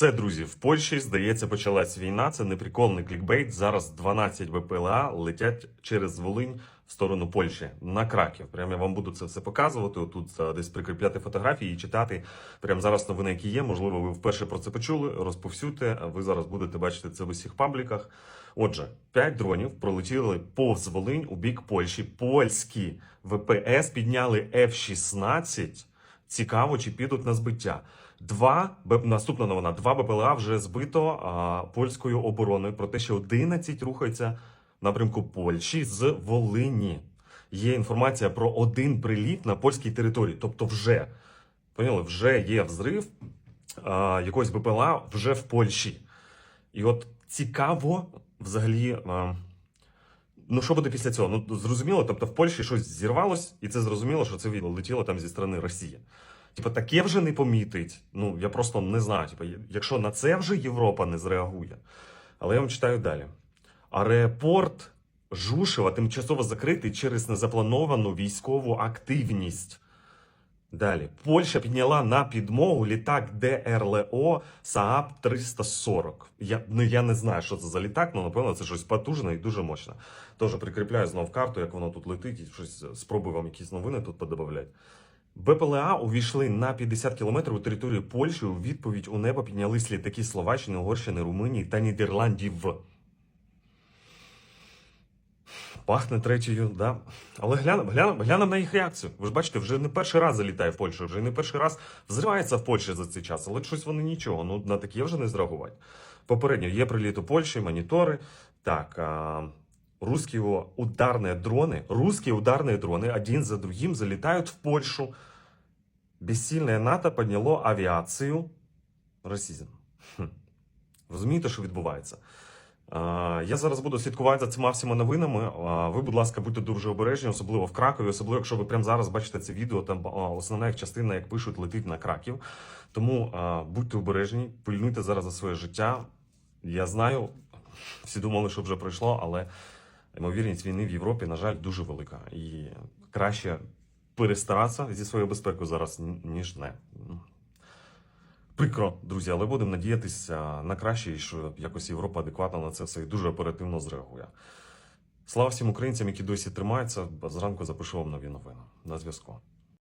Все, друзі, в Польщі, здається, почалась війна. Це не прикольний клікбейт. Зараз 12 БПЛА летять через Волинь в сторону Польщі на Краків. Прямо я вам буду це все показувати. Отут а, десь прикріпляти фотографії і читати. Прямо зараз новини, які є. Можливо, ви вперше про це почули. Розповсюдьте. Ви зараз будете бачити це в усіх пабліках. Отже, 5 дронів пролетіли повз Волинь у бік Польщі. Польські ВПС підняли F-16. Цікаво, чи підуть на збиття. Два наступна новина. Два БПЛА вже збито а, польською обороною про те, що 11 рухаються в напрямку Польщі з Волині. Є інформація про один приліт на польській території. Тобто, вже поняли, вже є взрив а, якогось БПЛА вже в Польщі. І от цікаво взагалі. А, Ну, що буде після цього? Ну, зрозуміло, тобто в Польщі щось зірвалось, і це зрозуміло, що це летіло там зі сторони Росії. Типа, таке вже не помітить. Ну, я просто не знаю. Типа, якщо на це вже Європа не зреагує. Але я вам читаю далі. Аеропорт Жушева тимчасово закритий через незаплановану військову активність. Далі. Польща підняла на підмогу літак ДРЛО СААП 340. Я, ну, я не знаю, що це за літак, але напевно це щось потужне і дуже мощне. Тож прикріпляю знов карту, як воно тут летить, і щось спробую вам якісь новини тут подобавляти. БПЛА увійшли на 50 кілометрів у територію Польщі. У відповідь у небо піднялись літаки Словаччини, Угорщини, Румунії та Нідерландів. Пахне третьою, да. Але глянемо глянемо глянемо на їх реакцію. Ви ж бачите, вже не перший раз залітає в Польщу, вже не перший раз взривається в Польщі за цей час, але щось вони нічого. Ну на таке вже не зреагувати. Попередньо є приліт у Польщі, монітори. Так, а, русские ударные дроны, русские ударные дроны один за другим залетают в Польшу. Бессильное НАТО подняло авіацію. Расизм. Хм. Розумієте, що відбувається? А, Я зараз буду слідкувати за цими всіма новинами. А, Ви, будь ласка, будьте дуже обережні, особливо в Кракові, особливо, якщо ви прямо зараз бачите це відео, там а, основна їх частина, як пишуть, летить на Краків. Тому а, будьте обережні, пильнуйте зараз за своє життя. Я знаю, всі думали, що вже пройшло, але ймовірність війни в Європі, на жаль, дуже велика. І краще перестаратися зі своєю безпекою зараз, ніж не. Прикро, друзі, але будемо надіятися на краще, і що якось Європа адекватно на це все і дуже оперативно зреагує. Слава всім українцям, які досі тримаються. Зранку запишу вам нові новини. На зв'язку.